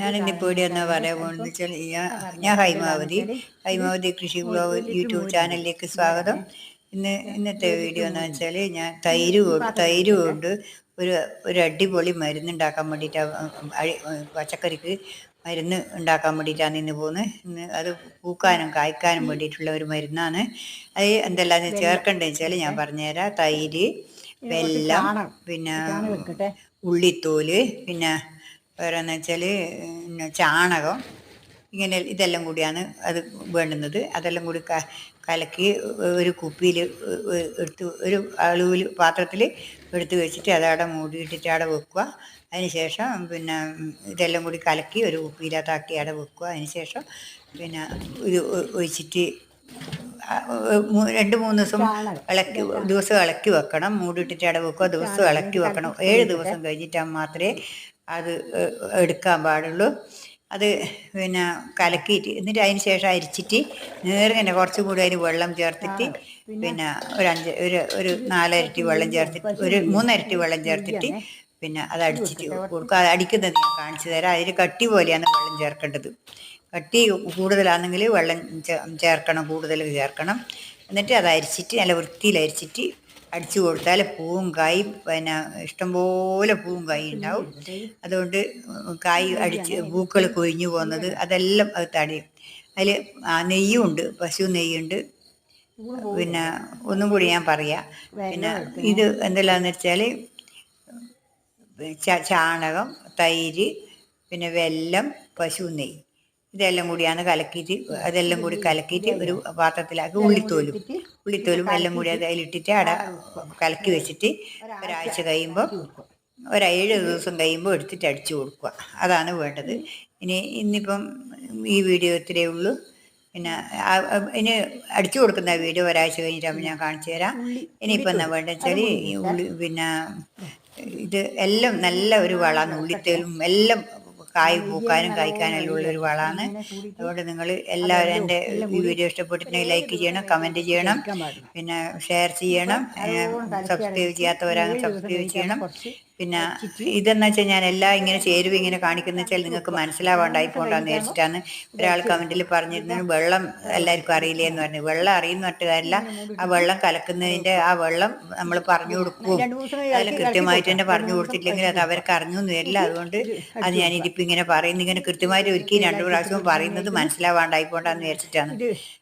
ഞാൻ ഇന്നിപ്പോൾ ഇവിടെ എന്നാ പറയാൻ പോകുന്നത് വെച്ചാൽ ഞാൻ ഹൈമാവതി. ഹൈമാവതി കൃഷി ബ്ലോഗ് യൂട്യൂബ് ചാനലിലേക്ക് സ്വാഗതം. ഇന്ന് ഇന്നത്തെ വീഡിയോ എന്ന് വെച്ചാൽ ഞാൻ തൈര് തൈര് കൊണ്ട് ഒരു ഒരു അടിപൊളി മരുന്ന് ഉണ്ടാക്കാൻ വേണ്ടിയിട്ടാണ് പച്ചക്കറിക്ക് മരുന്ന് ഉണ്ടാക്കാൻ വേണ്ടിയിട്ടാണ് ഇന്ന് പോകുന്നത്. ഇന്ന് അത് പൂക്കാനും കായ്ക്കാനും വേണ്ടിയിട്ടുള്ള ഒരു മരുന്നാണ്. അത് എന്തെല്ലാം ചേർക്കേണ്ടതെന്ന് വെച്ചാൽ ഞാൻ പറഞ്ഞുതരാം. തൈര് വെല്ലം പിന്നെ ഉള്ളിത്തോൽ പിന്നെ വേറെന്ന് വെച്ചാൽ പിന്നെ ചാണകം ഇങ്ങനെ ഇതെല്ലാം കൂടിയാണ് അത് വേണ്ടുന്നത്. അതെല്ലാം കൂടി ക കലക്കി ഒരു കുപ്പിയിൽ എടുത്ത് ഒരു അളവിൽ പാത്രത്തിൽ എടുത്ത് വെച്ചിട്ട് അതവിടെ മൂടിയിട്ടിട്ട് അവിടെ വെക്കുക. അതിന് ശേഷം പിന്നെ ഇതെല്ലാം കൂടി കലക്കി ഒരു കുപ്പിയിലകത്താക്കി അവിടെ വെക്കുക. അതിന് ശേഷം പിന്നെ ഇത് ഒഴിച്ചിട്ട് രണ്ട് മൂന്ന് ദിവസം ഇളക്കി ദിവസം ഇളക്കി വെക്കണം. മൂടിയിട്ടിട്ട് അവിടെ വെക്കുക. ദിവസം ഇളക്കി വെക്കണം. ഏഴ് ദിവസം കഴിഞ്ഞിട്ട് മാത്രമേ അത് എടുക്കാൻ പാടുള്ളൂ. അത് പിന്നെ കലക്കിയിട്ട് എന്നിട്ട് അതിന് ശേഷം അരിച്ചിട്ട് നേർങ്ങനെ കുറച്ചും കൂടി അതിന് വെള്ളം ചേർത്തിട്ട് പിന്നെ ഒരു അഞ്ച് ഒരു ഒരു നാലരട്ടി വെള്ളം ചേർത്തിട്ട് ഒരു മൂന്നരട്ടി വെള്ളം ചേർത്തിട്ട് പിന്നെ അത് അടിച്ചിട്ട് കൊടുക്കുക അത് അടിക്കുന്നത് ഞാൻ കാണിച്ചു തരാം. അതിൽ കട്ടി പോലെയാണ് വെള്ളം ചേർക്കേണ്ടത്. കട്ടി കൂടുതലാണെങ്കിൽ വെള്ളം ചേർക്കണം കൂടുതൽ ചേർക്കണം. എന്നിട്ട് അത് അരിച്ചിട്ട് നല്ല വൃത്തിയിൽ അരിച്ചിട്ട് അടിച്ചു കൊടുത്താൽ പൂവും കായും പിന്നെ ഇഷ്ടംപോലെ പൂവും കായും ഉണ്ടാവും. അതുകൊണ്ട് കായ് അടിച്ച് പൂക്കൾ കൊഴിഞ്ഞു പോകുന്നത് അതെല്ലാം അത് തടയും. അതിൽ നെയ്യും ഉണ്ട് പശു നെയ്യുണ്ട്. പിന്നെ ഒന്നും കൂടി ഞാൻ പറയാം. പിന്നെ ഇത് എന്തെല്ലാന്ന് വെച്ചാൽ ചാണകം തൈര് പിന്നെ വെല്ലം പശു നെയ്യ്. ഇതെല്ലാം കൂടിയാണ് കലക്കിയിട്ട് അതെല്ലാം കൂടി കലക്കിയിട്ട് ഒരു പാത്രത്തിലാക്കി ഉള്ളിത്തോലും. ഉള്ളിത്തോലും എല്ലാം കൂടി അത് അതിലിട്ടിട്ട് അവിടെ കലക്കി വെച്ചിട്ട് ഒരാഴ്ച കഴിയുമ്പോൾ ഒരേഴ് ദിവസം കഴിയുമ്പോൾ എടുത്തിട്ട് അടിച്ചു കൊടുക്കുക. അതാണ് വേണ്ടത്. ഇനി ഇന്നിപ്പം ഈ വീഡിയോ ഇത്രയേ ഉള്ളൂ. പിന്നെ ഇനി അടിച്ചു കൊടുക്കുന്ന വീഡിയോ ഒരാഴ്ച കഴിഞ്ഞിട്ടാകുമ്പോൾ ഞാൻ കാണിച്ചു തരാം. ഇനിയിപ്പോൾ എന്നാ വേണ്ടത് വെച്ചാൽ ഉള്ളി പിന്നെ ഇത് എല്ലാം നല്ല ഒരു വളമാണ്. ഉള്ളിത്തേലും എല്ലാം കായ് പൂക്കാനും കായ്ക്കാനെല്ലാം ഉള്ള ഒരു വളമാണ് അതുകൊണ്ട് നിങ്ങൾ എല്ലാവരും എന്റെ ഈ വീഡിയോ ഇഷ്ടപ്പെട്ടിട്ടുണ്ടെങ്കിൽ ലൈക്ക് ചെയ്യണം കമന്റ് ചെയ്യണം പിന്നെ ഷെയർ ചെയ്യണം സബ്സ്ക്രൈബ് ചെയ്യാത്തവരാണെങ്കിൽ സബ്സ്ക്രൈബ് ചെയ്യണം. പിന്നെ ഇതെന്ന് വെച്ചാൽ ഞാൻ എല്ലാം ഇങ്ങനെ ചേരുവ ഇങ്ങനെ കാണിക്കുന്ന വെച്ചാൽ നിങ്ങൾക്ക് മനസ്സിലാവാണ്ടായി പോകണ്ടെന്ന് വിചാരിച്ചിട്ടാണ് ഒരാൾ കമന്റിൽ പറഞ്ഞിരുന്നത്. വെള്ളം എല്ലാവർക്കും അറിയില്ലേ എന്ന് പറഞ്ഞു. വെള്ളം അറിയുന്ന മറ്റുകാരില്ല ആ വെള്ളം കലക്കുന്നതിന്റെ ആ വെള്ളം നമ്മൾ പറഞ്ഞു കൊടുക്കും. അതിൽ കൃത്യമായിട്ട് തന്നെ പറഞ്ഞു കൊടുത്തിട്ടില്ലെങ്കിൽ അത് അവർക്ക് അറിഞ്ഞു എന്ന് വരില്ല. അതുകൊണ്ട് അത് ഞാൻ ഇതിപ്പോ ഇങ്ങനെ പറയുന്നു ഇങ്ങനെ കൃത്യമായിട്ട് ഒരിക്കലും രണ്ടു പ്രാവശ്യവും പറയുന്നത് മനസ്സിലാവാണ്ടായി പോകണ്ടെന്ന് വിചാരിച്ചിട്ടാണ്.